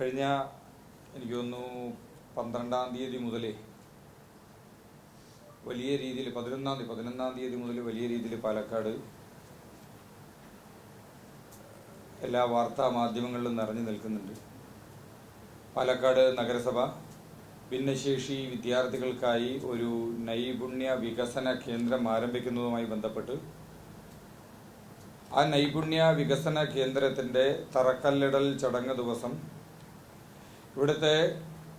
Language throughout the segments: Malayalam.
കഴിഞ്ഞ എനിക്ക് തോന്നുന്നു പന്ത്രണ്ടാം തീയതി മുതൽ വലിയ രീതിയിൽ പതിനൊന്നാം തീയതി പതിനൊന്നാം തീയതി മുതൽ വലിയ രീതിയിൽ പാലക്കാട് എല്ലാ വാർത്താ മാധ്യമങ്ങളിലും നിറഞ്ഞു നിൽക്കുന്നുണ്ട്. പാലക്കാട് നഗരസഭ ഭിന്നശേഷി വിദ്യാർത്ഥികൾക്കായി ഒരു നൈപുണ്യ വികസന കേന്ദ്രം ആരംഭിക്കുന്നതുമായി ബന്ധപ്പെട്ട് ആ നൈപുണ്യ വികസന കേന്ദ്രത്തിന്റെ തറക്കല്ലിടൽ ചടങ്ങ് ദിവസം ഇവിടുത്തെ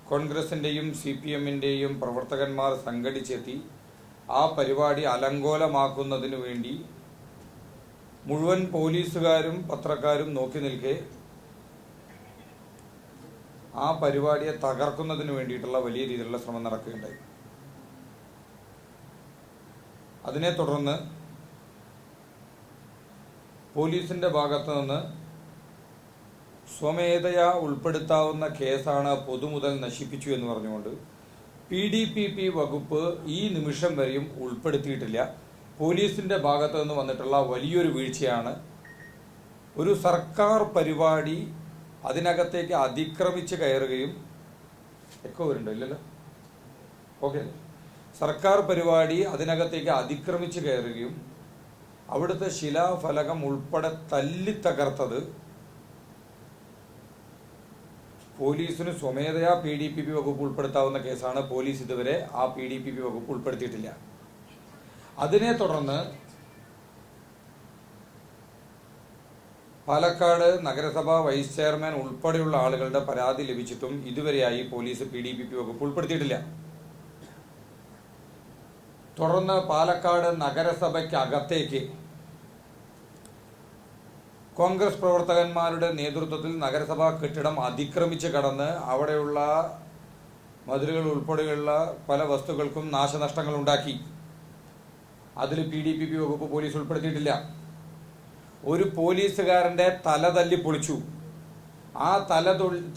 കോൺഗ്രസിന്റെയും സി പി എമ്മിന്റെയും പ്രവർത്തകന്മാർ സംഘടിച്ചെത്തി ആ പരിപാടി അലങ്കോലമാക്കുന്നതിനു വേണ്ടി മുഴുവൻ പോലീസുകാരും പത്രക്കാരും നോക്കി നിൽക്കെ ആ പരിപാടിയെ തകർക്കുന്നതിന് വേണ്ടിയിട്ടുള്ള വലിയ രീതിയിലുള്ള ശ്രമം നടക്കുകയുണ്ടായി. അതിനെ തുടർന്ന് പോലീസിന്റെ ഭാഗത്തു നിന്ന് സ്വമേധയാ ഉൾപ്പെടുത്താവുന്ന കേസാണ് പൊതുമുതൽ നശിപ്പിച്ചു എന്ന് പറഞ്ഞുകൊണ്ട് പി ഡി പി പി വകുപ്പ് ഈ നിമിഷം വരെയും ഉൾപ്പെടുത്തിയിട്ടില്ല. പോലീസിന്റെ ഭാഗത്ത് നിന്ന് വന്നിട്ടുള്ള വലിയൊരു വീഴ്ചയാണ് ഒരു സർക്കാർ പരിപാടി അതിനകത്തേക്ക് അതിക്രമിച്ച് കയറുകയും എക്കോ വരുന്നുണ്ടോ? ഇല്ലല്ലോ. ഓക്കെ സർക്കാർ പരിപാടി അതിനകത്തേക്ക് അതിക്രമിച്ച് കയറുകയും അവിടുത്തെ ശിലാഫലകം ഉൾപ്പെടെ തല്ലി തകർത്തത് പോലീസിന് സ്വമേധയാ പി ഡി പി പി വകുപ്പ് ഉൾപ്പെടുത്താവുന്ന കേസാണ് പോലീസ് ഇതുവരെ ആ പി ഡി പി പി വകുപ്പ് ഉൾപ്പെടുത്തിയിട്ടില്ല. അതിനെ തുടർന്ന് പാലക്കാട് നഗരസഭാ വൈസ് ചെയർമാൻ ഉൾപ്പെടെയുള്ള ആളുകളുടെ പരാതി ലഭിച്ചിട്ടും ഇതുവരെയായി police P D P P വകുപ്പ് ഉൾപ്പെടുത്തിയിട്ടില്ല. തുടർന്ന് പാലക്കാട് നഗരസഭയ്ക്കകത്തേക്ക് കോൺഗ്രസ് പ്രവർത്തകന്മാരുടെ നേതൃത്വത്തിൽ നഗരസഭാ കെട്ടിടം അതിക്രമിച്ച് കടന്ന് അവിടെയുള്ള മതിലുകൾ ഉൾപ്പെടെയുള്ള പല വസ്തുക്കൾക്കും നാശനഷ്ടങ്ങൾ ഉണ്ടാക്കി. അതിൽ പി ഡി പി പി വകുപ്പ് പോലീസ് ഉൾപ്പെടുത്തിയിട്ടില്ല. ഒരു പോലീസുകാരന്റെ തല തല്ലി പൊളിച്ചു. ആ തല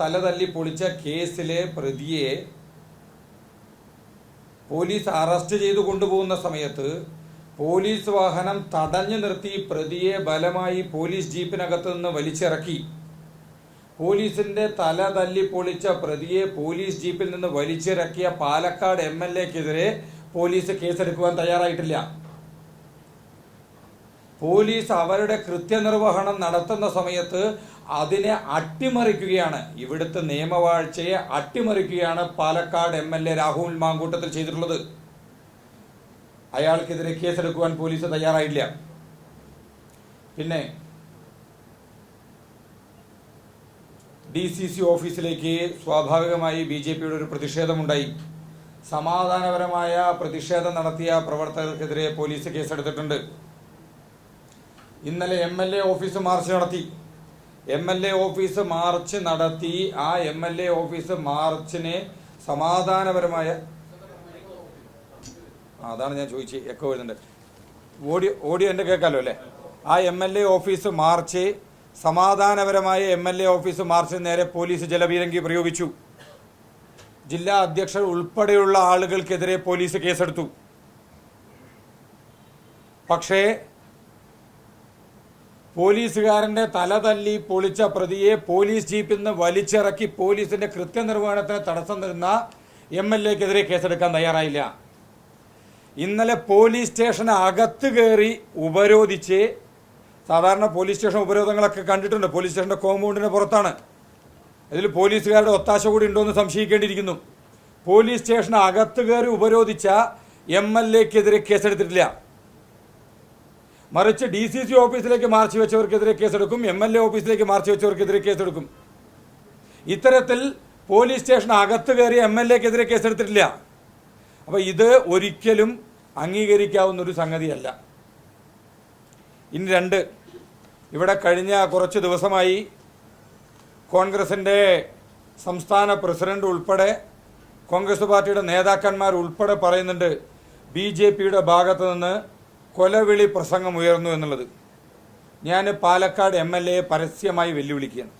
തല തല്ലി പൊളിച്ച കേസിലെ പ്രതിയെ പോലീസ് അറസ്റ്റ് ചെയ്തു കൊണ്ടുപോകുന്ന സമയത്ത് പോലീസ് വാഹനം തടഞ്ഞു നിർത്തി പ്രതിയെ ബലമായി പോലീസ് ജീപ്പിനകത്തു നിന്ന് വലിച്ചിറക്കി. പോലീസിന്റെ തല തല്ലി പൊളിച്ച പ്രതിയെ പോലീസ് ജീപ്പിൽ നിന്ന് വലിച്ചിറക്കിയ പാലക്കാട് എം എൽ എക്കെതിരെ പോലീസ് കേസെടുക്കുവാൻ തയ്യാറായിട്ടില്ല. പോലീസ് അവരുടെ കൃത്യനിർവഹണം നടത്തുന്ന സമയത്ത് അതിനെ അട്ടിമറിക്കുകയാണ്. ഇവിടുത്തെ നിയമവാഴ്ചയെ അട്ടിമറിക്കുകയാണ് Palakkad M L A Rahul Mamkoottathil ചെയ്തിട്ടുള്ളത്. അയാൾക്കെതിരെ കേസെടുക്കുവാൻ പോലീസ് തയ്യാറായില്ല പിന്നെ ഡി സി സി ഓഫീസിലേക്ക് സ്വാഭാവികമായി ബി ജെ പിയുടെ ഒരു പ്രതിഷേധമുണ്ടായി. സമാധാനപരമായ പ്രതിഷേധം നടത്തിയ പ്രവർത്തകർക്കെതിരെ പോലീസ് കേസെടുത്തിട്ടുണ്ട്. ഇന്നലെ M L A office march നടത്തി. M L A office march നടത്തി. ആ എം എൽ എ ഓഫീസ് മാർച്ചിനെ സമാധാനപരമായ അതാണ് ഞാൻ ചോദിച്ചത് എക്കോ വരുന്നുണ്ട്. ഓഡിയോ ഓഡിയോ എന്റെ കേൾക്കാമല്ലോ അല്ലേ? ആ M L A office march സമാധാനപരമായ എം എൽ എ ഓഫീസ് മാർച്ചിന് നേരെ പോലീസ് ജലപീരങ്കി പ്രയോഗിച്ചു. ജില്ലാ അധ്യക്ഷർ ഉൾപ്പെടെയുള്ള ആളുകൾക്കെതിരെ പോലീസ് കേസെടുത്തു. പക്ഷേ പോലീസുകാരന്റെ തല തല്ലി പൊളിച്ച പ്രതിയെ പോലീസ് ജീപ്പിൽ നിന്ന് വലിച്ചിറക്കി പോലീസിന്റെ കൃത്യനിർവഹണത്തിന് തടസ്സം നിന്ന എം എൽ എക്കെതിരെ കേസെടുക്കാൻ തയ്യാറായില്ല. ഇന്നലെ പോലീസ് സ്റ്റേഷൻ അകത്ത് കയറി ഉപരോധിച്ച് സാധാരണ പോലീസ് സ്റ്റേഷൻ ഉപരോധങ്ങളൊക്കെ കണ്ടിട്ടുണ്ട്. പോലീസ് സ്റ്റേഷന്റെ കോമ്പൗണ്ടിന് പുറത്താണ്. അതിൽ പോലീസുകാരുടെ ഒത്താശ കൂടി ഉണ്ടോ എന്ന് സംശയിക്കേണ്ടിയിരിക്കുന്നു. പോലീസ് സ്റ്റേഷൻ അകത്ത് കയറി ഉപരോധിച്ച എം എൽ എക്കെതിരെ കേസെടുത്തിട്ടില്ല. മറിച്ച് ഡി സി സി ഓഫീസിലേക്ക് മാർച്ച് വെച്ചവർക്കെതിരെ കേസെടുക്കും. എം എൽ എ ഓഫീസിലേക്ക് മാർച്ച് വെച്ചവർക്കെതിരെ കേസെടുക്കും. ഇത്തരത്തിൽ പോലീസ് സ്റ്റേഷൻ അകത്ത് കയറി എം എൽ എക്കെതിരെ കേസെടുത്തിട്ടില്ല. അപ്പോൾ ഇത് ഒരിക്കലും അംഗീകരിക്കാവുന്ന ഒരു സംഗതിയല്ല. ഇനി രണ്ട് ഇവിടെ കഴിഞ്ഞ കുറച്ച് ദിവസമായി കോൺഗ്രസിന്റെ സംസ്ഥാന പ്രസിഡന്റ് ഉൾപ്പെടെ കോൺഗ്രസ് പാർട്ടിയുടെ നേതാക്കന്മാർ ഉൾപ്പെടെ പറയുന്നുണ്ട് ബി ജെ പിയുടെ ഭാഗത്ത് നിന്ന് കൊലവിളി പ്രസംഗം ഉയർന്നു എന്നുള്ളത്. ഞാൻ പാലക്കാട് എം എൽ എയെ പരസ്യമായി വെല്ലുവിളിക്കുകയാണ്.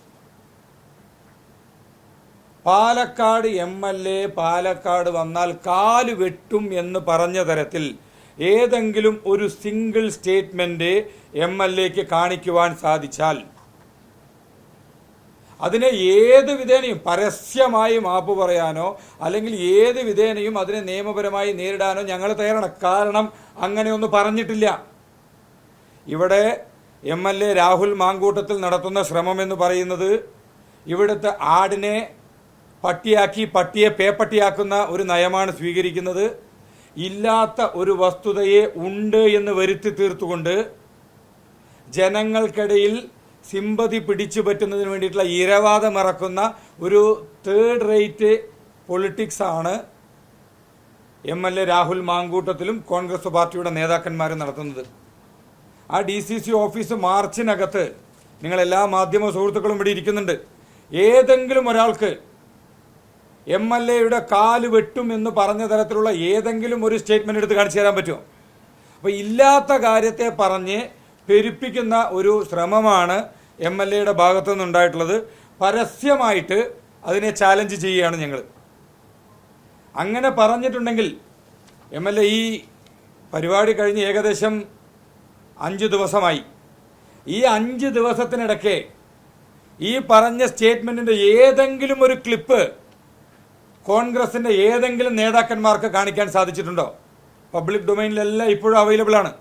Palakkad M L A Palakkad വന്നാൽ കാൽ വെട്ടും എന്ന് പറഞ്ഞ തരത്തിൽ ഏതെങ്കിലും ഒരു സിംഗിൾ സ്റ്റേറ്റ്മെന്റ് എം എൽ എക്ക് കാണിക്കുവാൻ സാധിച്ചാൽ അതിനെ ഏത് വിധേനയും പരസ്യമായി മാപ്പ് പറയാനോ അല്ലെങ്കിൽ ഏത് വിധേനയും അതിനെ നിയമപരമായി നേരിടാനോ ഞങ്ങൾ തയ്യാറാണ്. കാരണം അങ്ങനെയൊന്നും പറഞ്ഞിട്ടില്ല. ഇവിടെ M L A Rahul Mamkoottathil നടത്തുന്ന ശ്രമം എന്ന് പറയുന്നത് ഇവിടുത്തെ ആടിനെ പട്ടിയാക്കി പട്ടിയെ പേപ്പട്ടിയാക്കുന്ന ഒരു നയമാണ് സ്വീകരിക്കുന്നത്. ഇല്ലാത്ത ഒരു വസ്തുതയെ ഉണ്ട് എന്ന് വരുത്തി തീർത്തുകൊണ്ട് ജനങ്ങൾക്കിടയിൽ സിമ്പതി പിടിച്ചു പറ്റുന്നതിന് വേണ്ടിയിട്ടുള്ള ഇരവാദം ഇറക്കുന്ന ഒരു തേർഡ് റേറ്റ് പൊളിറ്റിക്സാണ് എം എൽ എ രാഹുൽ മാങ്കൂട്ടത്തിലും കോൺഗ്രസ് പാർട്ടിയുടെ നേതാക്കന്മാരും നടത്തുന്നത്. ആ ഡി സി സി ഓഫീസ് മാർച്ചിനകത്ത് നിങ്ങൾ എല്ലാ മാധ്യമ സുഹൃത്തുക്കളും ഇവിടെ ഇരിക്കുന്നുണ്ട്. ഏതെങ്കിലും ഒരാൾക്ക് എം എൽ എയുടെ കാൽ വെട്ടും എന്ന് പറഞ്ഞ തരത്തിലുള്ള ഏതെങ്കിലും ഒരു സ്റ്റേറ്റ്മെന്റ് എടുത്ത് കാണിച്ചു തരാൻ പറ്റുമോ? അപ്പോൾ ഇല്ലാത്ത കാര്യത്തെ പറഞ്ഞ് പെരുപ്പിക്കുന്ന ഒരു ശ്രമമാണ് എം എൽ എയുടെ ഭാഗത്തു നിന്നുണ്ടായിട്ടുള്ളത്. പരസ്യമായിട്ട് അതിനെ ചാലഞ്ച് ചെയ്യുകയാണ് ഞങ്ങൾ അങ്ങനെ പറഞ്ഞിട്ടുണ്ടെങ്കിൽ എം എൽ എ ഈ പരിപാടി കഴിഞ്ഞ് ഏകദേശം അഞ്ച് ദിവസമായി. ഈ അഞ്ച് ദിവസത്തിനിടയ്ക്ക് ഈ പറഞ്ഞ സ്റ്റേറ്റ്മെന്റിന്റെ ഏതെങ്കിലും ഒരു ക്ലിപ്പ് കോൺഗ്രസിന്റെ ഏതെങ്കിലും നേതാക്കന്മാർക്ക് കാണിക്കാൻ സാധിച്ചിട്ടുണ്ടോ? പബ്ലിക് ഡൊമൈനിലെല്ലാം ഇപ്പോഴും അവൈലബിൾ ആണ്.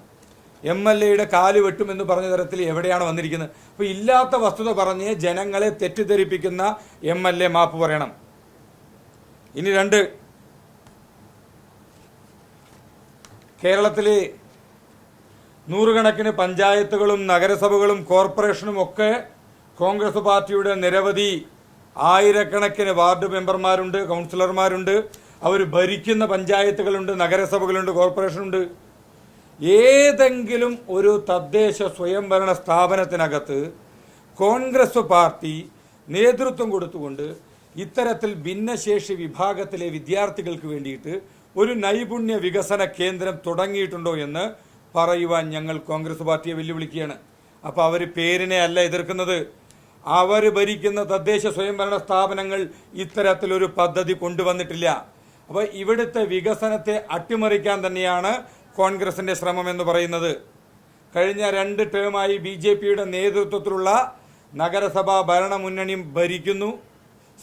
എം എൽ എയുടെ കാൽ വെട്ടുമെന്ന് പറഞ്ഞ തരത്തിൽ എവിടെയാണ് വന്നിരിക്കുന്നത്? അപ്പോൾ ഇല്ലാത്ത വസ്തുത പറഞ്ഞ് ജനങ്ങളെ തെറ്റിദ്ധരിപ്പിക്കുന്ന എം എൽ എ മാപ്പ് പറയണം. ഇനി രണ്ട്. കേരളത്തിലെ നൂറുകണക്കിന് പഞ്ചായത്തുകളും നഗരസഭകളും കോർപ്പറേഷനും ഒക്കെ കോൺഗ്രസ് പാർട്ടിയുടെ നിരവധി ആയിരക്കണക്കിന് വാർഡ് മെമ്പർമാരുണ്ട് കൗൺസിലർമാരുണ്ട്. അവർ ഭരിക്കുന്ന പഞ്ചായത്തുകളുണ്ട് നഗരസഭകളുണ്ട് കോർപ്പറേഷനുണ്ട്. ഏതെങ്കിലും ഒരു തദ്ദേശ സ്വയംഭരണ സ്ഥാപനത്തിനകത്ത് കോൺഗ്രസ് പാർട്ടി നേതൃത്വം കൊടുത്തുകൊണ്ട് ഇത്തരത്തിൽ ഭിന്നശേഷി വിഭാഗത്തിലെ വിദ്യാർത്ഥികൾക്ക് വേണ്ടിയിട്ട് ഒരു നൈപുണ്യ വികസന കേന്ദ്രം തുടങ്ങിയിട്ടുണ്ടോ എന്ന് പറയുവാൻ ഞങ്ങൾ കോൺഗ്രസ് പാർട്ടിയെ വെല്ലുവിളിക്കുകയാണ്. അപ്പോൾ അവർ പേരിനെ അല്ല എതിർക്കുന്നത്. അവർ ഭരിക്കുന്ന തദ്ദേശ സ്വയംഭരണ സ്ഥാപനങ്ങൾ ഇത്തരത്തിലൊരു പദ്ധതി കൊണ്ടുവന്നിട്ടില്ല. അപ്പോൾ ഇവിടുത്തെ വികസനത്തെ അട്ടിമറിക്കാൻ തന്നെയാണ് കോൺഗ്രസിന്റെ ശ്രമം എന്ന് പറയുന്നത്. കഴിഞ്ഞ രണ്ട് ടേമായി ബി ജെ പിയുടെ നേതൃത്വത്തിലുള്ള നഗരസഭാ ഭരണമുന്നണി ഭരിക്കുന്നു.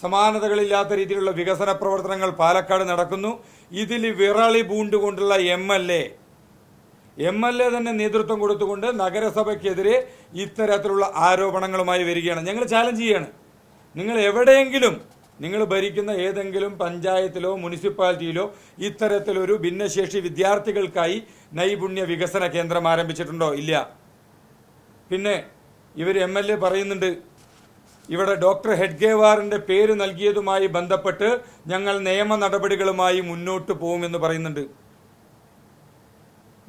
സമാനതകളില്ലാത്ത രീതിയിലുള്ള വികസന പ്രവർത്തനങ്ങൾ പാലക്കാട് നടക്കുന്നു. ഇതിൽ വിറളി പൂണ്ടുകൊണ്ടുള്ള M L A M L A തന്നെ നേതൃത്വം കൊടുത്തുകൊണ്ട് നഗരസഭയ്ക്കെതിരെ ഇത്തരത്തിലുള്ള ആരോപണങ്ങളുമായി വരികയാണ്. ഞങ്ങൾ ചാലഞ്ച് ചെയ്യാണ്. നിങ്ങൾ എവിടെയെങ്കിലും നിങ്ങൾ ഭരിക്കുന്ന ഏതെങ്കിലും പഞ്ചായത്തിലോ മുനിസിപ്പാലിറ്റിയിലോ ഇത്തരത്തിലൊരു ഭിന്നശേഷി വിദ്യാർത്ഥികൾക്കായി നൈപുണ്യ വികസന കേന്ദ്രം ആരംഭിച്ചിട്ടുണ്ടോ? ഇല്ല. പിന്നെ ഇവർ എം എൽ എ പറയുന്നുണ്ട് ഇവിടെ ഡോക്ടർ ഹെഡ്ഗേവാറിന്റെ പേര് നൽകിയതുമായി ബന്ധപ്പെട്ട് ഞങ്ങൾ നിയമ നടപടികളുമായി മുന്നോട്ട് പോകുമെന്ന് പറയുന്നുണ്ട്.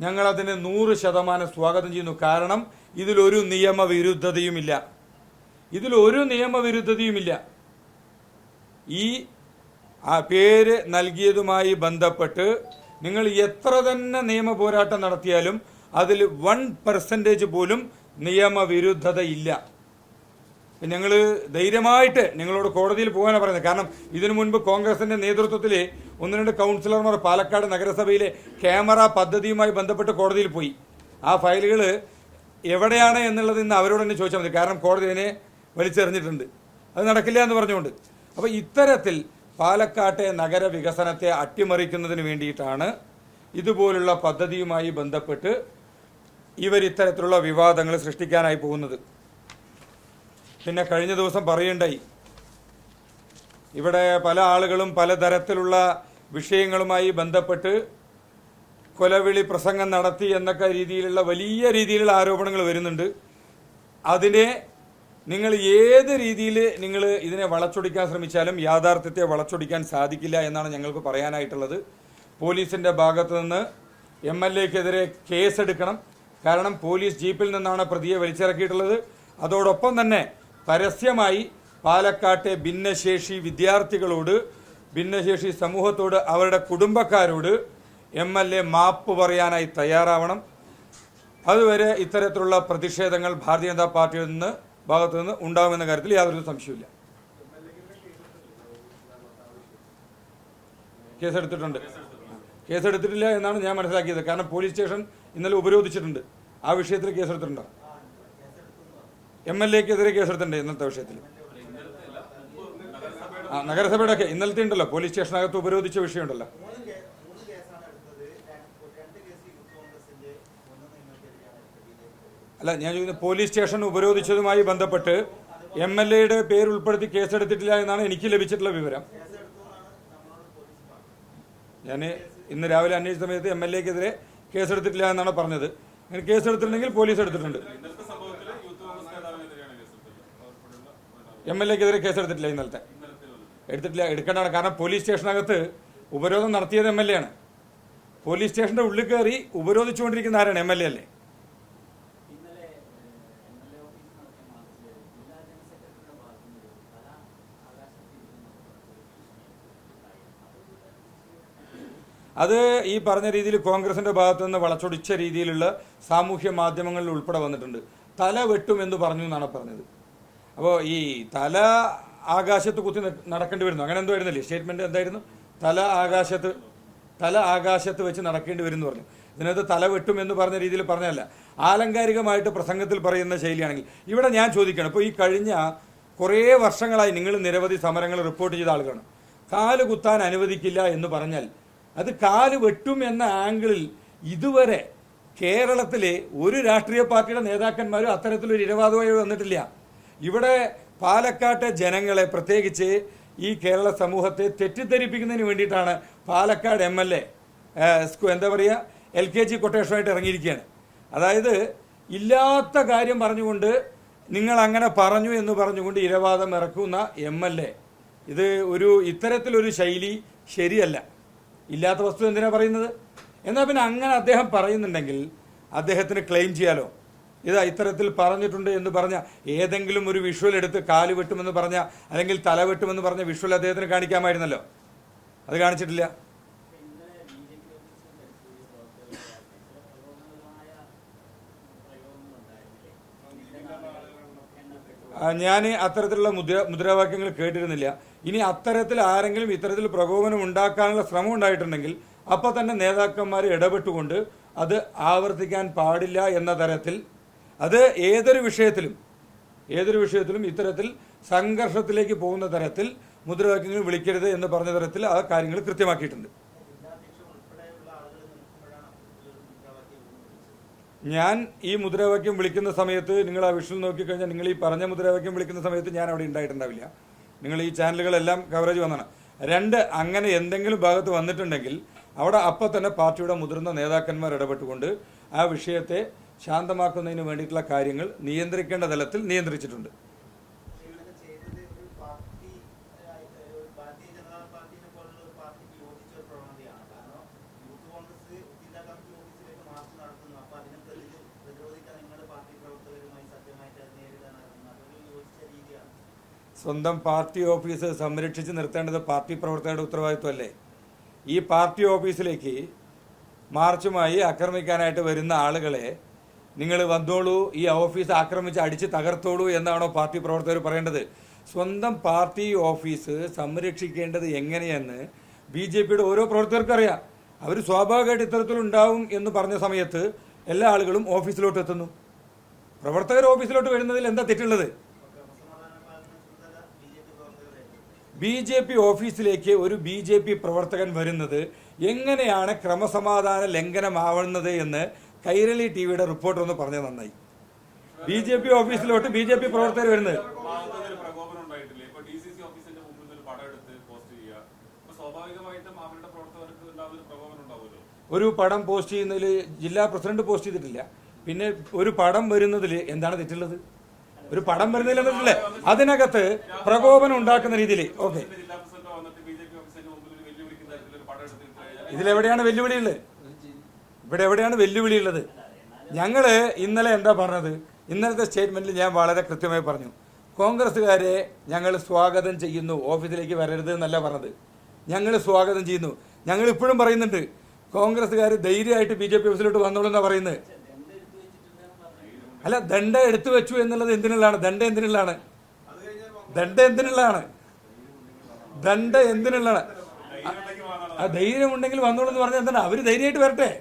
ഞങ്ങൾ അതിന് നൂറ് ശതമാനം സ്വാഗതം ചെയ്യുന്നു. കാരണം ഇതിലൊരു നിയമവിരുദ്ധതയുമില്ല. ഇതിലൊരു നിയമവിരുദ്ധതയുമില്ല. ഈ ആ പേര് നൽകിയതുമായി ബന്ധപ്പെട്ട് നിങ്ങൾ എത്ര തന്നെ നിയമ പോരാട്ടം നടത്തിയാലും അതിൽ വൺ പെർസെന്റേജ് പോലും നിയമവിരുദ്ധത ഇല്ല ഞങ്ങൾ ധൈര്യമായിട്ട് നിങ്ങളോട് കോടതിയിൽ പോകാനാണ് പറയുന്നത്. കാരണം ഇതിനു മുൻപ് കോൺഗ്രസിന്റെ നേതൃത്വത്തിൽ ഒന്ന് രണ്ട് കൗൺസിലർമാർ പാലക്കാട് നഗരസഭയിലെ ക്യാമറ പദ്ധതിയുമായി ബന്ധപ്പെട്ട് കോടതിയിൽ പോയി. ആ ഫയലുകൾ എവിടെയാണ് എന്നുള്ളത് ഇന്ന് അവരോട് തന്നെ ചോദിച്ചാൽ മതി. കാരണം കോടതി അതിനെ വലിച്ചെറിഞ്ഞിട്ടുണ്ട്. അത് നടക്കില്ല എന്ന് പറഞ്ഞുകൊണ്ട്. അപ്പോൾ ഇത്തരത്തിൽ പാലക്കാട്ടെ നഗര വികസനത്തെ അട്ടിമറിക്കുന്നതിന് വേണ്ടിയിട്ടാണ് ഇതുപോലുള്ള പദ്ധതിയുമായി ബന്ധപ്പെട്ട് ഇവരിത്തരത്തിലുള്ള വിവാദങ്ങൾ സൃഷ്ടിക്കാനായി പോകുന്നത്. പിന്നെ കഴിഞ്ഞ ദിവസം പറയണ്ടായി. ഇവിടെ പല ആളുകളും പലതരത്തിലുള്ള വിഷയങ്ങളുമായി ബന്ധപ്പെട്ട് കൊലവിളി പ്രസംഗം നടത്തി എന്നൊക്കെ രീതിയിലുള്ള വലിയ രീതിയിലുള്ള ആരോപണങ്ങൾ വരുന്നുണ്ട്. അതിനെ നിങ്ങൾ ഏത് രീതിയിൽ നിങ്ങൾ ഇതിനെ വളച്ചൊടിക്കാൻ ശ്രമിച്ചാലും യാഥാർത്ഥ്യത്തെ വളച്ചൊടിക്കാൻ സാധിക്കില്ല എന്നാണ് ഞങ്ങൾക്ക് പറയാനായിട്ടുള്ളത്. പോലീസിന്റെ ഭാഗത്തു നിന്ന് എം എൽ എക്കെതിരെ കേസെടുക്കണം. കാരണം പോലീസ് ജീപ്പിൽ നിന്നാണ് പ്രതിയെ വലിച്ചിറക്കിയിട്ടുള്ളത്. അതോടൊപ്പം തന്നെ പരസ്യമായി പാലക്കാട്ടെ ഭിന്നശേഷി വിദ്യാർത്ഥികളോട് ഭിന്നശേഷി സമൂഹത്തോട് അവരുടെ കുടുംബക്കാരോട് എം എൽ എ മാപ്പ് പറയാനായി തയ്യാറാവണം. അതുവരെ ഇത്തരത്തിലുള്ള പ്രതിഷേധങ്ങൾ ഭാരതീയ ജനതാ പാർട്ടിയിൽ നിന്ന് ഭാഗത്തു നിന്ന് ഉണ്ടാകുമെന്ന കാര്യത്തിൽ യാതൊരു സംശയമില്ല കേസെടുത്തിട്ടുണ്ട്. കേസെടുത്തിട്ടില്ല എന്നാണ് ഞാൻ മനസ്സിലാക്കിയത്. കാരണം പോലീസ് സ്റ്റേഷൻ ഇന്നലെ ഉപരോധിച്ചിട്ടുണ്ട്. ആ വിഷയത്തിൽ കേസെടുത്തിട്ടുണ്ടോ? എം എൽ എക്കെതിരെ കേസെടുത്തിട്ടുണ്ട് ഇന്നത്തെ വിഷയത്തിൽ. ആ നഗരസഭയുടെ ഒക്കെ ഇന്നലത്തെ ഉണ്ടല്ലോ പോലീസ് സ്റ്റേഷനകത്ത് ഉപരോധിച്ച വിഷയമുണ്ടല്ലോ. അല്ല ഞാൻ ചോദിക്കുന്നത് പോലീസ് സ്റ്റേഷൻ ഉപരോധിച്ചതുമായി ബന്ധപ്പെട്ട് എം എൽ എയുടെ പേര് ഉൾപ്പെടുത്തി കേസെടുത്തിട്ടില്ല എന്നാണ് എനിക്ക് ലഭിച്ചിട്ടുള്ള വിവരം. ഞാൻ ഇന്ന് രാവിലെ അന്വേഷിച്ച സമയത്ത് എം എൽ എക്കെതിരെ കേസെടുത്തിട്ടില്ല എന്നാണ് പറഞ്ഞത്. അങ്ങനെ കേസെടുത്തിട്ടുണ്ടെങ്കിൽ പോലീസ് എടുത്തിട്ടുണ്ട്. എം എൽ എക്കെതിരെ കേസെടുത്തിട്ടില്ല ഇന്നലത്തെ. എടുത്തിട്ടില്ല. എടുക്കേണ്ടതാണ്. കാരണം പോലീസ് സ്റ്റേഷനകത്ത് ഉപരോധം നടത്തിയത് എം എൽ എ ആണ്. പോലീസ് സ്റ്റേഷന്റെ ഉള്ളിൽ കയറി ഉപരോധിച്ചുകൊണ്ടിരിക്കുന്ന ആരാണ് എം എൽ എ അല്ലേ? അത് ഈ പറഞ്ഞ രീതിയിൽ കോൺഗ്രസിന്റെ ഭാഗത്തു നിന്ന് വളച്ചൊടിച്ച രീതിയിലുള്ള സാമൂഹ്യ മാധ്യമങ്ങളിൽ ഉൾപ്പെടെ വന്നിട്ടുണ്ട്. തല വെട്ടും എന്ന് പറഞ്ഞു എന്നാണ് പറഞ്ഞത്. അപ്പോൾ ഈ തല ആകാശത്ത് കുത്തി നടക്കേണ്ടി വരുന്നു. അങ്ങനെ എന്തോ ആയിരുന്നില്ലേ? സ്റ്റേറ്റ്മെന്റ് എന്തായിരുന്നു? തല ആകാശത്ത് തല ആകാശത്ത് വെച്ച് നടക്കേണ്ടി വരും എന്ന് പറഞ്ഞു. ഇതിനകത്ത് തല വെട്ടും എന്ന് പറഞ്ഞ രീതിയിൽ പറഞ്ഞതല്ല. ആലങ്കാരികമായിട്ട് പ്രസംഗത്തിൽ പറയുന്ന ശൈലിയാണെങ്കിൽ ഇവിടെ ഞാൻ ചോദിക്കണം ഇപ്പോൾ ഈ കഴിഞ്ഞ കുറേ വർഷങ്ങളായി നിങ്ങൾ നിരവധി സമരങ്ങൾ റിപ്പോർട്ട് ചെയ്ത ആളുകളാണ്. കാൽ കുത്താൻ അനുവദിക്കില്ല എന്ന് പറഞ്ഞാൽ അത് കാൽ വെട്ടും എന്ന ആംഗിളിൽ ഇതുവരെ കേരളത്തിലെ ഒരു രാഷ്ട്രീയ പാർട്ടിയുടെ നേതാക്കന്മാരും അത്തരത്തിലൊരു ഇരവാദമായി വന്നിട്ടില്ല. ഇവിടെ പാലക്കാട്ടെ ജനങ്ങളെ പ്രത്യേകിച്ച് ഈ കേരള സമൂഹത്തെ തെറ്റിദ്ധരിപ്പിക്കുന്നതിന് വേണ്ടിയിട്ടാണ് പാലക്കാട് എം എൽ എ എന്താ പറയുക എൽ കെ ജി കൊട്ടേഷനായിട്ട് ഇറങ്ങിയിരിക്കുകയാണ്. അതായത് ഇല്ലാത്ത കാര്യം പറഞ്ഞുകൊണ്ട് നിങ്ങൾ അങ്ങനെ പറഞ്ഞു എന്ന് പറഞ്ഞുകൊണ്ട് ഇരവാദം ഇറക്കുന്ന എം എൽ എ. ഇത് ഒരു ഇത്തരത്തിലൊരു ശൈലി ശരിയല്ല. ഇല്ലാത്ത വസ്തു എന്തിനാണ് പറയുന്നത്? എന്നാൽ പിന്നെ അങ്ങനെ അദ്ദേഹം പറയുന്നുണ്ടെങ്കിൽ അദ്ദേഹത്തിന് ക്ലെയിം ചെയ്യാലോ? ഇതാ ഇത്തരത്തിൽ പറഞ്ഞിട്ടുണ്ട് എന്ന് പറഞ്ഞ ഏതെങ്കിലും ഒരു വിഷ്വൽ എടുത്ത് കാൽ വെട്ടുമെന്ന് പറഞ്ഞ അല്ലെങ്കിൽ തല വെട്ടുമെന്ന് പറഞ്ഞ വിഷ്വൽ അദ്ദേഹത്തിന് കാണിക്കാമായിരുന്നല്ലോ. അത് കാണിച്ചിട്ടില്ല. ഞാൻ അത്തരത്തിലുള്ള മുദ്ര മുദ്രാവാക്യങ്ങൾ കേട്ടിരുന്നില്ല. ഇനി അത്തരത്തിൽ ആരെങ്കിലും ഇത്തരത്തിൽ പ്രകോപനം ഉണ്ടാക്കാനുള്ള ശ്രമം ഉണ്ടായിട്ടുണ്ടെങ്കിൽ അപ്പോൾ തന്നെ നേതാക്കന്മാർ ഇടപെട്ടുകൊണ്ട് അത് ആവർത്തിക്കാൻ പാടില്ല എന്ന തരത്തിൽ അത് ഏതൊരു വിഷയത്തിലും ഏതൊരു വിഷയത്തിലും ഇത്തരത്തിൽ സംഘർഷത്തിലേക്ക് പോകുന്ന തരത്തിൽ മുദ്രാവാക്യങ്ങൾ വിളിക്കരുത് എന്ന് പറഞ്ഞ തരത്തിൽ ആ കാര്യങ്ങൾ കൃത്യമാക്കിയിട്ടുണ്ട്. ഞാൻ ഈ മുദ്രാവാക്യം വിളിക്കുന്ന സമയത്ത് നിങ്ങൾ ആ വിഷയം നോക്കിക്കഴിഞ്ഞാൽ നിങ്ങൾ ഈ പറഞ്ഞ മുദ്രാവാക്യം വിളിക്കുന്ന സമയത്ത് ഞാൻ അവിടെ ഉണ്ടായിട്ടുണ്ടാവില്ല. നിങ്ങൾ ഈ ചാനലുകളെല്ലാം കവറേജ് വന്നതാണ്. രണ്ട് അങ്ങനെ എന്തെങ്കിലും ഭാഗത്ത് വന്നിട്ടുണ്ടെങ്കിൽ അവിടെ അപ്പം തന്നെ പാർട്ടിയുടെ മുതിർന്ന നേതാക്കന്മാർ ഇടപെട്ടുകൊണ്ട് ആ വിഷയത്തെ ശാന്തമാക്കുന്നതിന് വേണ്ടിയിട്ടുള്ള കാര്യങ്ങൾ നിയന്ത്രിക്കേണ്ട തലത്തിൽ നിയന്ത്രിച്ചിട്ടുണ്ട്. സ്വന്തം പാർട്ടി ഓഫീസ് സംരക്ഷിച്ച് നിർത്തേണ്ടത് പാർട്ടി പ്രവർത്തകരുടെ ഉത്തരവാദിത്വമല്ലേ? ഈ പാർട്ടി ഓഫീസിലേക്ക് മാർച്ചുമായി ആക്രമിക്കാനായിട്ട് വരുന്ന ആളുകളെ നിങ്ങൾ വന്നോളൂ ഈ ഓഫീസ് ആക്രമിച്ച് അടിച്ച് തകർത്തോളൂ എന്നാണോ പാർട്ടി പ്രവർത്തകർ പറയേണ്ടത്? സ്വന്തം പാർട്ടി ഓഫീസ് സംരക്ഷിക്കേണ്ടത് എങ്ങനെയെന്ന് ബി ജെ പിയുടെ ഓരോ പ്രവർത്തകർക്കും അറിയാം. അവർ സ്വാഭാവികമായിട്ട് ഇത്തരത്തിലുണ്ടാവും എന്ന് പറഞ്ഞ സമയത്ത് എല്ലാ ആളുകളും ഓഫീസിലോട്ട് എത്തുന്നു. പ്രവർത്തകർ ഓഫീസിലോട്ട് വരുന്നതിൽ എന്താ തെറ്റുള്ളത്? ബി ജെ പി ഓഫീസിലേക്ക് ഒരു ബി ജെ പി പ്രവർത്തകൻ വരുന്നത് എങ്ങനെയാണ് ക്രമസമാധാന ലംഘനമാവുന്നത് എന്ന് കൈരളി ടി വിയുടെ റിപ്പോർട്ടർ ഒന്ന് പറഞ്ഞത് നന്നായി. ബി ജെ പി ഓഫീസിലോട്ട് ബി ജെ പി പ്രവർത്തകർ വരുന്നത്. ഒരു പടം പോസ്റ്റ് ചെയ്യുന്നതിൽ ജില്ലാ പ്രസിഡന്റ് പോസ്റ്റ് ചെയ്തിട്ടില്ല. പിന്നെ ഒരു പടം വരുന്നതിൽ എന്താണ് തെറ്റുള്ളത്? ഒരു പടം വരുന്നതിൽ എന്നിട്ടില്ലേ അതിനകത്ത് പ്രകോപനം ഉണ്ടാക്കുന്ന രീതിയിൽ ഓക്കെ. ഇതിലെവിടെയാണ് വെല്ലുവിളിയുള്ളത്? ഇവിടെ എവിടെയാണ് വെല്ലുവിളിയുള്ളത്? ഞങ്ങൾ ഇന്നലെ എന്താ പറഞ്ഞത്? ഇന്നലത്തെ സ്റ്റേറ്റ്മെന്റിൽ ഞാൻ വളരെ കൃത്യമായി പറഞ്ഞു. കോൺഗ്രസ്സുകാരെ ഞങ്ങൾ സ്വാഗതം ചെയ്യുന്നു ഓഫീസിലേക്ക് വരരുത് എന്നല്ല പറഞ്ഞത്. ഞങ്ങൾ സ്വാഗതം ചെയ്യുന്നു. ഞങ്ങൾ ഇപ്പോഴും പറയുന്നുണ്ട് കോൺഗ്രസ്സുകാർ ധൈര്യമായിട്ട് ബി ജെ പി ഓഫീസിലോട്ട് വന്നോളൂ എന്നാ പറയുന്നത്. അല്ല ദണ്ഡ എടുത്തു വെച്ചു എന്നുള്ളത് എന്തിനുള്ളതാണ്? ദണ്ഡ എന്തിനുള്ളതാണ്? ദണ്ഡ എന്തിനുള്ളതാണ്? ദണ്ഡ എന്തിനുള്ളതാണ്? ആ ധൈര്യം ഉണ്ടെങ്കിൽ വന്നോളൂ എന്ന് പറഞ്ഞാൽ എന്താണ്? അവർ ധൈര്യമായിട്ട് വരട്ടെ.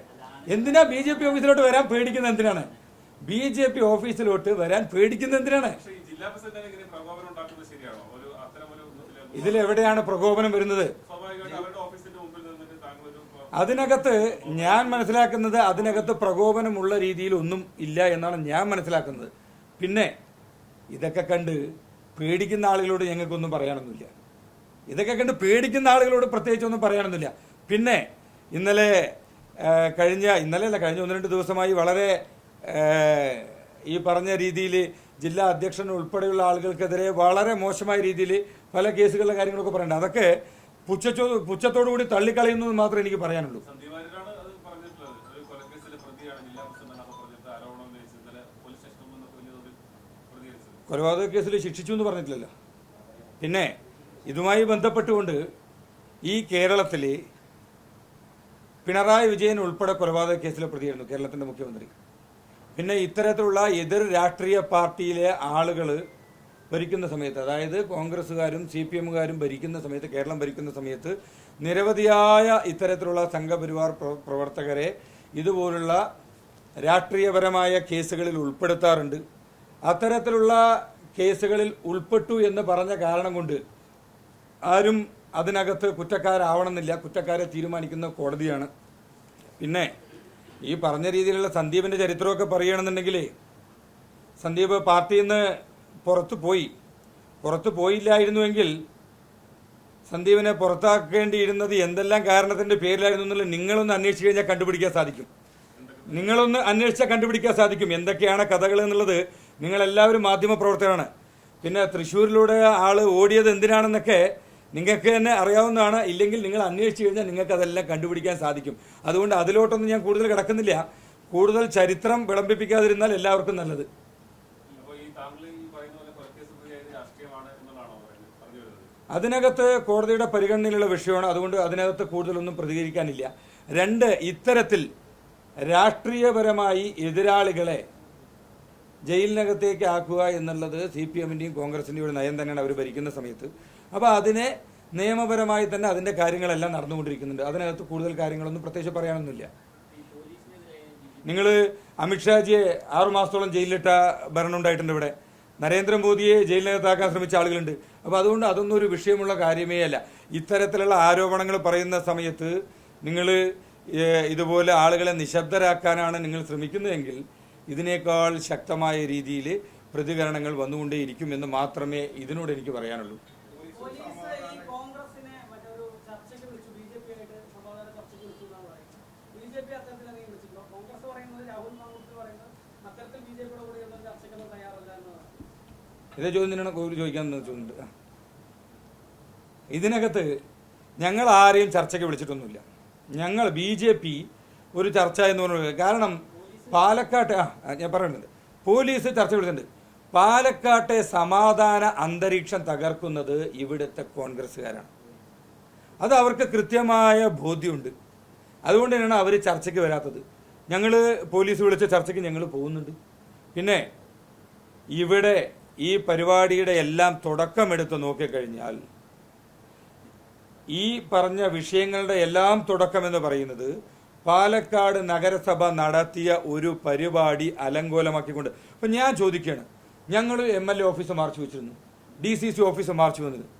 എന്തിനാ ബി ജെ പി ഓഫീസിലോട്ട് വരാൻ പേടിക്കുന്നത് എന്തിനാണ്? ബി ജെ പി ഓഫീസിലോട്ട് വരാൻ പേടിക്കുന്നത് എന്തിനാണ്? ഇതിൽ ഇങ്ങനെ പ്രകോപനം വരുന്നത്? അതിനകത്ത് ഞാൻ മനസ്സിലാക്കുന്നത് അതിനകത്ത് പ്രകോപനമുള്ള രീതിയിൽ ഒന്നും ഇല്ല എന്നാണ് ഞാൻ മനസ്സിലാക്കുന്നത്. പിന്നെ ഇതൊക്കെ കണ്ട് പേടിക്കുന്ന ആളുകളോട് ഞങ്ങൾക്കൊന്നും പറയാനൊന്നുമില്ല. ഇതൊക്കെ കണ്ട് പേടിക്കുന്ന ആളുകളോട് പ്രത്യേകിച്ചൊന്നും പറയാനൊന്നുമില്ല. പിന്നെ ഇന്നലെ കഴിഞ്ഞ ഇന്നലെയല്ല കഴിഞ്ഞ ഒന്ന് രണ്ട് ദിവസമായി വളരെ ഈ പറഞ്ഞ രീതിയിൽ ജില്ലാ അധ്യക്ഷൻ ഉൾപ്പെടെയുള്ള ആളുകൾക്കെതിരെ വളരെ മോശമായ രീതിയിൽ പല കേസുകളിലെ കാര്യങ്ങളൊക്കെ പറയുന്നുണ്ട്. അതൊക്കെ പുച്ഛച്ചോ പുച്ഛത്തോടു കൂടി തള്ളിക്കളയുന്നു എന്ന് മാത്രമേ എനിക്ക് പറയാനുള്ളൂ. കൊലപാതക കേസിൽ ശിക്ഷിച്ചു എന്ന് പറഞ്ഞിട്ടില്ലല്ലോ. പിന്നെ ഇതുമായി ബന്ധപ്പെട്ടുകൊണ്ട് ഈ കേരളത്തിൽ പിണറായി വിജയൻ ഉൾപ്പെടെ കൊലപാതക കേസിലെ പ്രതിയായിരുന്നു കേരളത്തിന്റെ മുഖ്യമന്ത്രി. പിന്നെ ഇത്തരത്തിലുള്ള എതിർ രാഷ്ട്രീയ പാർട്ടിയിലെ ആളുകൾ ഭരിക്കുന്ന സമയത്ത് അതായത് കോൺഗ്രസ്സുകാരും സി പി എമ്മുകാരും ഭരിക്കുന്ന സമയത്ത് കേരളം ഭരിക്കുന്ന സമയത്ത് നിരവധിയായ ഇത്തരത്തിലുള്ള സംഘപരിവാർ പ്രവർത്തകരെ ഇതുപോലുള്ള രാഷ്ട്രീയപരമായ കേസുകളിൽ ഉൾപ്പെടുത്താറുണ്ട്. അത്തരത്തിലുള്ള കേസുകളിൽ ഉൾപ്പെട്ടു എന്ന് പറഞ്ഞ കാരണം കൊണ്ട് ആരും അതിനകത്ത് കുറ്റക്കാരാവണമെന്നില്ല. കുറ്റക്കാരെ തീരുമാനിക്കുന്ന കോടതിയാണ്. പിന്നെ ഈ പറഞ്ഞ രീതിയിലുള്ള സന്ദീപിന്റെ ചരിത്രമൊക്കെ പറയുകയാണെന്നുണ്ടെങ്കിൽ സന്ദീപ് പാർട്ടിയിൽ നിന്ന് പുറത്തു പോയി. പുറത്തു പോയില്ലായിരുന്നുവെങ്കിൽ സന്ദീപിനെ പുറത്താക്കേണ്ടിയിരുന്നത് എന്തെല്ലാം കാരണത്തിന്റെ പേരിലായിരുന്നു എന്നുള്ളത് നിങ്ങളൊന്ന് അന്വേഷിച്ച് കഴിഞ്ഞാൽ കണ്ടുപിടിക്കാൻ സാധിക്കും. നിങ്ങളൊന്ന് അന്വേഷിച്ചാൽ കണ്ടുപിടിക്കാൻ സാധിക്കും എന്തൊക്കെയാണ് കഥകൾ എന്നുള്ളത്. നിങ്ങളെല്ലാവരും മാധ്യമ പ്രവർത്തകരാണ് പിന്നെ തൃശ്ശൂരിലൂടെ ആൾ ഓടിയത് എന്തിനാണെന്നൊക്കെ നിങ്ങൾക്ക് തന്നെ അറിയാവുന്നതാണ്. ഇല്ലെങ്കിൽ നിങ്ങൾ അന്വേഷിച്ച് കഴിഞ്ഞാൽ നിങ്ങൾക്ക് അതെല്ലാം കണ്ടുപിടിക്കാൻ സാധിക്കും. അതുകൊണ്ട് അതിലോട്ടൊന്നും ഞാൻ കൂടുതൽ കിടക്കുന്നില്ല. കൂടുതൽ ചരിത്രം വിളമ്പിപ്പിക്കാതിരുന്നാൽ എല്ലാവർക്കും നല്ലത്. അതിനകത്ത് കോടതിയുടെ പരിഗണനയിലുള്ള വിഷയമാണ്. അതുകൊണ്ട് അതിനകത്ത് കൂടുതലൊന്നും പ്രതികരിക്കാനില്ല. രണ്ട് ഇത്തരത്തിൽ രാഷ്ട്രീയപരമായി എതിരാളികളെ ജയിലിനകത്തേക്ക് ആക്കുക എന്നുള്ളത് സി പി എമ്മിന്റെയും കോൺഗ്രസിന്റെയും ഒരു നയം തന്നെയാണ് അവർ ഭരിക്കുന്ന സമയത്ത്. അപ്പോൾ അതിനെ നിയമപരമായി തന്നെ അതിന്റെ കാര്യങ്ങളെല്ലാം നടന്നുകൊണ്ടിരിക്കുന്നുണ്ട്. അതിനകത്ത് കൂടുതൽ കാര്യങ്ങളൊന്നും പ്രത്യേകിച്ച് പറയാനൊന്നുമില്ല. നിങ്ങൾ അമിത്ഷാജിയെ ആറുമാസത്തോളം ജയിലിലിട്ട ഭരണം ഉണ്ടായിട്ടുണ്ട് ഇവിടെ. നരേന്ദ്രമോദിയെ ജയിലിനകത്താക്കാൻ ശ്രമിച്ച ആളുകളുണ്ട്. അപ്പോൾ അതുകൊണ്ട് അതൊന്നും ഒരു വിഷയമുള്ള കാര്യമേ അല്ല. ഇത്തരത്തിലുള്ള ആരോപണങ്ങൾ പറയുന്ന സമയത്ത് നിങ്ങൾ ഇതുപോലെ ആളുകളെ നിശബ്ദരാക്കാനാണ് നിങ്ങൾ ശ്രമിക്കുന്നതെങ്കിൽ ഇതിനേക്കാൾ ശക്തമായ രീതിയിൽ പ്രതികരണങ്ങൾ വന്നുകൊണ്ടേയിരിക്കും എന്ന് മാത്രമേ ഇതിനോട് എനിക്ക് പറയാനുള്ളൂ. ഇതേ ചോദ്യം തന്നെയാണ് കോവിൽ ചോദിക്കാൻ ചോദിച്ചിട്ടുണ്ട്. ഇതിനകത്ത് ഞങ്ങൾ ആരെയും ചർച്ചയ്ക്ക് വിളിച്ചിട്ടൊന്നുമില്ല. ഞങ്ങൾ ബി ജെ പി ഒരു ചർച്ച എന്ന് പറയുന്നത് കാരണം പാലക്കാട്ട് ആ ഞാൻ പറയുന്നുണ്ട് പോലീസ് ചർച്ച വിളിച്ചിട്ടുണ്ട്. പാലക്കാട്ടെ സമാധാന അന്തരീക്ഷം തകർക്കുന്നത് ഇവിടുത്തെ കോൺഗ്രസ്സുകാരാണ്. അത് അവർക്ക് കൃത്യമായ ബോധ്യമുണ്ട്. അതുകൊണ്ട് തന്നെയാണ് അവർ ചർച്ചയ്ക്ക് വരാത്തത്. ഞങ്ങൾ പോലീസ് വിളിച്ച ചർച്ചയ്ക്ക് ഞങ്ങൾ പോകുന്നുണ്ട്. പിന്നെ ഇവിടെ ഈ പരിപാടിയുടെ എല്ലാം തുടക്കമെടുത്ത് നോക്കിക്കഴിഞ്ഞാൽ ഈ പറഞ്ഞ വിഷയങ്ങളുടെ എല്ലാം തുടക്കമെന്ന് പറയുന്നത് പാലക്കാട് നഗരസഭ നടത്തിയ ഒരു പരിപാടി അലങ്കോലമാക്കിക്കൊണ്ട്. അപ്പം ഞാൻ ചോദിക്കുകയാണ് ഞങ്ങൾ M L A office march വെച്ചിരുന്നു. D C C office march വന്നിരുന്നു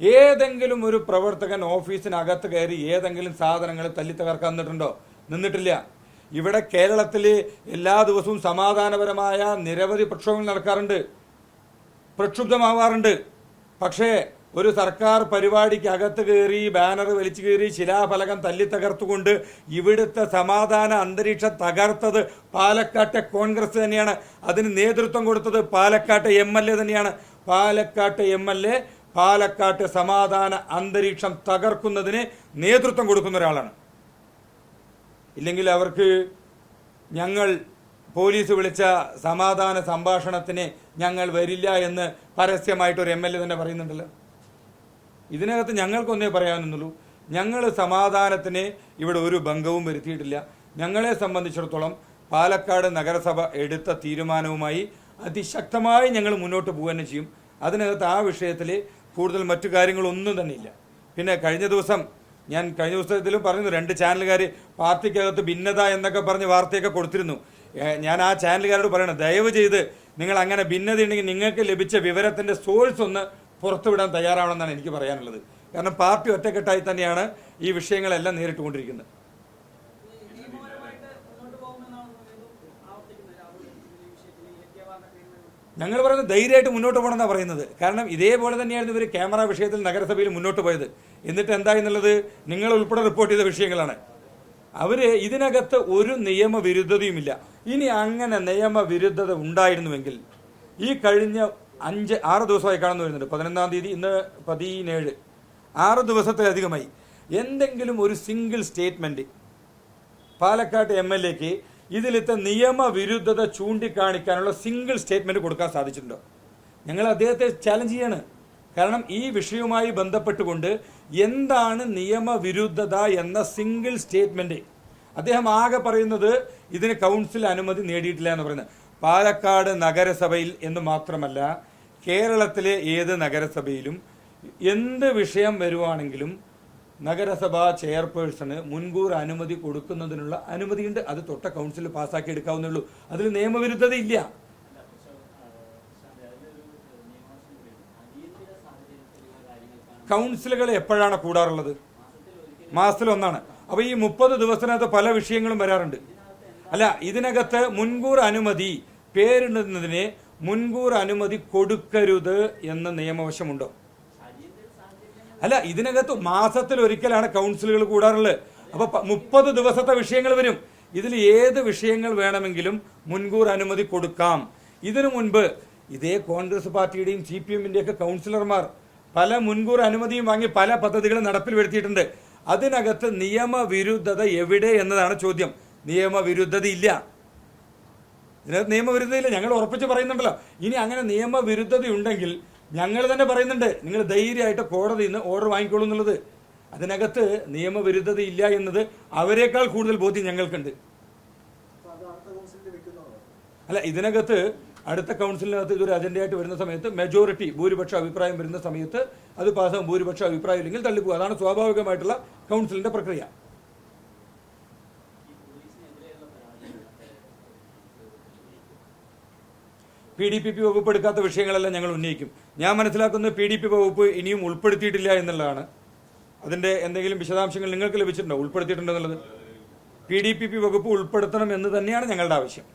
ഏതെങ്കിലും ഒരു പ്രവർത്തകൻ ഓഫീസിനകത്ത് കയറി ഏതെങ്കിലും സാധനങ്ങൾ തല്ലി തകർക്കാൻ നിന്നിട്ടുണ്ടോ? നിന്നിട്ടില്ല. ഇവിടെ കേരളത്തിൽ എല്ലാ ദിവസവും സമാധാനപരമായ നിരവധി പ്രക്ഷോഭങ്ങൾ നടക്കാറുണ്ട്. പ്രക്ഷുബ്ധമാവാറുണ്ട്. പക്ഷേ ഒരു സർക്കാർ പരിപാടിക്ക് അകത്ത് കയറി ബാനർ വലിച്ചു കയറി ശിലാഫലകം തല്ലി തകർത്തുകൊണ്ട് ഇവിടുത്തെ സമാധാന അന്തരീക്ഷം തകർത്തത് പാലക്കാട്ടെ കോൺഗ്രസ് തന്നെയാണ്. അതിന് നേതൃത്വം കൊടുത്തത് പാലക്കാട്ടെ എം എൽ എ തന്നെയാണ്. പാലക്കാട്ടെ എം എൽ എ പാലക്കാട്ടെ സമാധാന അന്തരീക്ഷം തകർക്കുന്നതിന് നേതൃത്വം കൊടുക്കുന്ന ഒരാളാണ്. ഇല്ലെങ്കിൽ അവർക്ക് ഞങ്ങൾ പോലീസ് വിളിച്ച സമാധാന സംഭാഷണത്തിന് ഞങ്ങൾ വരില്ല എന്ന് പരസ്യമായിട്ട് ഒരു എം എൽ എ തന്നെ പറയുന്നുണ്ടല്ലോ. ഇതിനകത്ത് ഞങ്ങൾക്കൊന്നേ പറയാനൊന്നുള്ളൂ. ഞങ്ങൾ സമാധാനത്തിന് ഇവിടെ ഒരു ഭംഗവും വരുത്തിയിട്ടില്ല. ഞങ്ങളെ സംബന്ധിച്ചിടത്തോളം പാലക്കാട് നഗരസഭ എടുത്ത തീരുമാനവുമായി അതിശക്തമായി ഞങ്ങൾ മുന്നോട്ട് പോകുക തന്നെ ചെയ്യും. അതിനകത്ത് ആ വിഷയത്തിൽ കൂടുതൽ മറ്റു കാര്യങ്ങളൊന്നും തന്നെ ഇല്ല പിന്നെ കഴിഞ്ഞ ദിവസം ഞാൻ കഴിഞ്ഞ ദിവസത്തിലും പറഞ്ഞു രണ്ട് ചാനലുകാർ പാർട്ടിക്കകത്ത് ഭിന്നത എന്നൊക്കെ പറഞ്ഞ് വാർത്തയൊക്കെ കൊടുത്തിരുന്നു. ഞാൻ ആ ചാനലുകാരോട് പറയണം ദയവ് ചെയ്ത് നിങ്ങൾ അങ്ങനെ ഭിന്നത ഉണ്ടെങ്കിൽ നിങ്ങൾക്ക് ലഭിച്ച വിവരത്തിന്റെ സോഴ്സ് ഒന്ന് പുറത്തുവിടാൻ തയ്യാറാവണമെന്നാണ് എനിക്ക് പറയാനുള്ളത്. കാരണം പാർട്ടി ഒറ്റക്കെട്ടായി തന്നെയാണ് ഈ വിഷയങ്ങളെല്ലാം നേരിട്ടുകൊണ്ടിരിക്കുന്നത്. ഞങ്ങൾ പറയുന്നത് ധൈര്യമായിട്ട് മുന്നോട്ട് പോകണമെന്നാണ് പറയുന്നത്. കാരണം ഇതേപോലെ തന്നെയായിരുന്നു ഇവർ ക്യാമറ വിഷയത്തിൽ നഗരസഭയിൽ മുന്നോട്ട് പോയത്. എന്നിട്ട് എന്തായി എന്നുള്ളത് നിങ്ങൾ ഉൾപ്പെടെ റിപ്പോർട്ട് ചെയ്ത വിഷയങ്ങളാണ്. അവർ ഇതിനകത്ത് ഒരു നിയമവിരുദ്ധതയുമില്ല. ഇനി അങ്ങനെ നിയമവിരുദ്ധത ഉണ്ടായിരുന്നുവെങ്കിൽ ഈ കഴിഞ്ഞ അഞ്ച് ആറ് ദിവസമായി കാണുന്നു വരുന്നുണ്ട് പതിനൊന്നാം തീയതി ഇന്ന് പതിനേഴ്. ആറ് ദിവസത്തിലധികമായി എന്തെങ്കിലും ഒരു single statement Palakkad M L എക്ക് ഇതിലത്തെ നിയമവിരുദ്ധത ചൂണ്ടിക്കാണിക്കാനുള്ള സിംഗിൾ സ്റ്റേറ്റ്മെന്റ് കൊടുക്കാൻ സാധിച്ചിട്ടുണ്ടോ? ഞങ്ങൾ അദ്ദേഹത്തെ ചാലഞ്ച് ചെയ്യാണ്. കാരണം ഈ വിഷയവുമായി ബന്ധപ്പെട്ടുകൊണ്ട് എന്താണ് നിയമവിരുദ്ധത എന്ന സിംഗിൾ സ്റ്റേറ്റ്മെന്റ് അദ്ദേഹം ആകെ പറയുന്നത് ഇതിന് കൗൺസിൽ അനുമതി നേടിയിട്ടില്ല എന്ന് പറയുന്നത്. പാലക്കാട് നഗരസഭയിൽ എന്ന് മാത്രമല്ല കേരളത്തിലെ ഏത് നഗരസഭയിലും എന്ത് വിഷയം വരുവാണെങ്കിലും നഗരസഭാ ചെയർപേഴ്സണ് മുൻകൂർ അനുമതി കൊടുക്കുന്നതിനുള്ള അനുമതിയുണ്ട്. അത് തൊട്ട കൗൺസിൽ പാസ്സാക്കി എടുക്കാവുന്നേ ഉള്ളൂ അതിൽ നിയമവിരുദ്ധത ഇല്ല. അല്ല പക്ഷെ ശാന്തി അതിലൊരു നിയമവശം കൂടിയുണ്ട് അടിയന്തര സാഹചര്യത്തിലുള്ള കാര്യങ്ങൾക്കാണ് കൗൺസിലുകൾ എപ്പോഴാണ് കൂടാറുള്ളത്? മാസത്തിൽ ഒന്നാണ് അപ്പൊ ഈ മുപ്പത് ദിവസത്തിനകത്ത് പല വിഷയങ്ങളും വരാറുണ്ട്. അല്ല ഇതിനകത്ത് മുൻകൂർ അനുമതി പേരിടുന്നതിന് മുൻകൂർ അനുമതി കൊടുക്കരുത് എന്ന നിയമവശമുണ്ടോ? അല്ല ഇതിനകത്ത് മാസത്തിൽ ഒരിക്കലാണ് കൗൺസിലുകൾ കൂടാറുള്ളത്. അപ്പൊ മുപ്പത് ദിവസത്തെ വിഷയങ്ങൾ വരും. ഇതിൽ ഏത് വിഷയങ്ങൾ വേണമെങ്കിലും മുൻകൂർ അനുമതി കൊടുക്കാം. ഇതിനു മുൻപ് ഇതേ കോൺഗ്രസ് പാർട്ടിയുടെയും സി പി കൗൺസിലർമാർ പല മുൻകൂർ അനുമതിയും വാങ്ങി പല പദ്ധതികളും നടപ്പിൽ വരുത്തിയിട്ടുണ്ട്. അതിനകത്ത് നിയമവിരുദ്ധത എവിടെ എന്നതാണ് ചോദ്യം. നിയമവിരുദ്ധത ഇല്ല ഇതിനകത്ത് നിയമവിരുദ്ധതയില്ല. ഞങ്ങൾ ഉറപ്പിച്ച് പറയുന്നുണ്ടല്ലോ. ഇനി അങ്ങനെ നിയമവിരുദ്ധതയുണ്ടെങ്കിൽ ഞങ്ങൾ തന്നെ പറയുന്നുണ്ട്. നിങ്ങൾ ധൈര്യമായിട്ട് കോടതിയിൽ നിന്ന് ഓർഡർ വാങ്ങിക്കോളൂ എന്നുള്ളത്. അതിനകത്ത് നിയമവിരുദ്ധതയില്ല എന്നത് അവരെക്കാൾ കൂടുതൽ ബോധ്യം ഞങ്ങൾക്കുണ്ട്. അല്ല ഇതിനകത്ത് അടുത്ത കൗൺസിലിനകത്ത് ഇതൊരു അജണ്ടയായിട്ട് വരുന്ന സമയത്ത് മെജോറിറ്റി ഭൂരിപക്ഷ അഭിപ്രായം വരുന്ന സമയത്ത് അത് പാസ്സാകും ഭൂരിപക്ഷ അഭിപ്രായം ഇല്ലെങ്കിൽ തള്ളിപ്പോകും. അതാണ് സ്വാഭാവികമായിട്ടുള്ള കൗൺസിലിന്റെ പ്രക്രിയ. പി ഡി പി പി വകുപ്പ് എടുക്കാത്ത വിഷയങ്ങളെല്ലാം ഞങ്ങൾ ഉന്നയിക്കും. ഞാൻ മനസ്സിലാക്കുന്നത് പി ഡി പി വകുപ്പ് ഇനിയും ഉൾപ്പെടുത്തിയിട്ടില്ല എന്നുള്ളതാണ്. അതിന്റെ എന്തെങ്കിലും വിശദാംശങ്ങൾ നിങ്ങൾക്ക് ലഭിച്ചിട്ടുണ്ടോ? ഉൾപ്പെടുത്തിയിട്ടുണ്ടോ എന്നുള്ളത്? പി ഡി പി പി വകുപ്പ് ഉൾപ്പെടുത്തണം എന്ന് തന്നെയാണ് ഞങ്ങളുടെ ആവശ്യം.